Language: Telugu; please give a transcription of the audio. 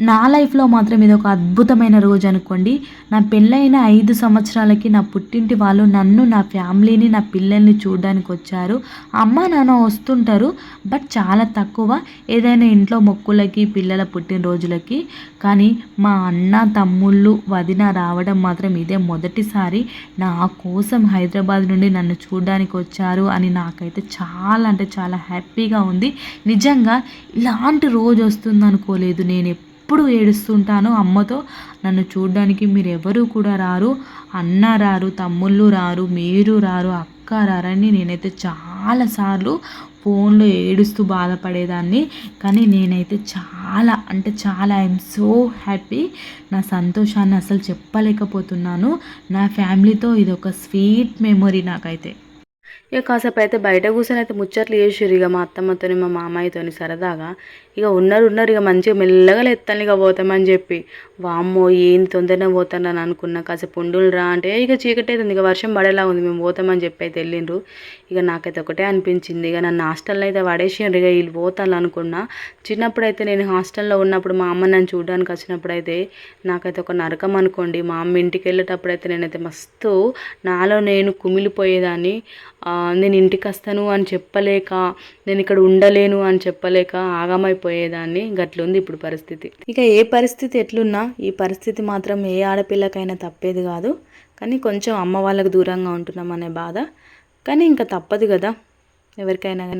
నా లైఫ్లో మాత్రం ఇది ఒక అద్భుతమైన రోజు అనుకోండి. నా పెళ్ళైన ఐదు సంవత్సరాలకి నా పుట్టింటి వాళ్ళు నన్ను నా ఫ్యామిలీని నా పిల్లల్ని చూడడానికి వచ్చారు. అమ్మ నాన్న వస్తుంటారు బట్ చాలా తక్కువ. ఏదైనా ఇంట్లో మొక్కులకి పిల్లల పుట్టినరోజులకి. కానీ మా అన్న తమ్ముళ్ళు వదిన రావడం మాత్రం ఇదే మొదటిసారి నా కోసం హైదరాబాద్ నుండి నన్ను చూడడానికి వచ్చారు అని నాకైతే చాలా అంటే చాలా హ్యాపీగా ఉంది. నిజంగా ఇలాంటి రోజు వస్తుంది అనుకోలేదు నేను ఎప్పుడు ఏడుస్తుంటాను అమ్మతో నన్ను చూడడానికి మీరు ఎవరు కూడా రారు. అన్న రారు తమ్ముళ్ళు రారు మీరు రారు అక్క రారని నేనైతే చాలాసార్లు ఫోన్లో ఏడుస్తూ బాధపడేదాన్ని. కానీ నేనైతే చాలా అంటే చాలా ఐఎమ్ సో హ్యాపీ నా సంతోషాన్ని అసలు చెప్పలేకపోతున్నాను. నా ఫ్యామిలీతో ఇది ఒక స్వీట్ మెమొరీ నాకైతే. ఇక కాసేపు అయితే బయట కూర్చొని అయితే ముచ్చట్లు చేసిర్రు. ఇక మా అత్తమ్మతోని మా మామయ్యతోని సరదాగా. ఇక ఉన్నారు ఉన్నారు. ఇక మంచిగా మెల్లగా లేస్తాను ఇక పోతామని చెప్పి. వామ్మో ఏం తొందరనే పోతానని అనుకున్నా. కాసేపు ఉండులు రా అంటే ఇక చీకటి అవుతుంది ఇక వర్షం పడేలా ఉంది. మేము పోతామని చెప్పి అయితే వెళ్ళిండ్రు. ఇక నాకైతే ఒకటే అనిపించింది. ఇక నన్ను హాస్టల్లో అయితే పడేసిండ్రు ఇక వీళ్ళు పోతాను అనుకున్నా. చిన్నప్పుడు అయితే నేను హాస్టల్లో ఉన్నప్పుడు మా అమ్మ నన్ను చూడడానికి వచ్చినప్పుడు అయితే నాకైతే ఒక నరకం అనుకోండి. మా అమ్మ ఇంటికి వెళ్ళేటప్పుడు అయితే నేనైతే మస్తు నాలో నేను కుమిలిపోయేదాన్ని. నేను ఇంటికి వస్తాను అని చెప్పలేక నేను ఇక్కడ ఉండలేను అని చెప్పలేక ఆగమైపోయేదాన్ని. గట్లుంది ఇప్పుడు పరిస్థితి. ఇక ఏ పరిస్థితి ఎట్లున్నా ఈ పరిస్థితి మాత్రం ఏ ఆడపిల్లకైనా తప్పేది కాదు. కానీ కొంచెం అమ్మ వాళ్ళకు దూరంగా ఉంటున్నాం అనే బాధ. కానీ ఇంకా తప్పదు కదా. ఎవరికైనా కానీ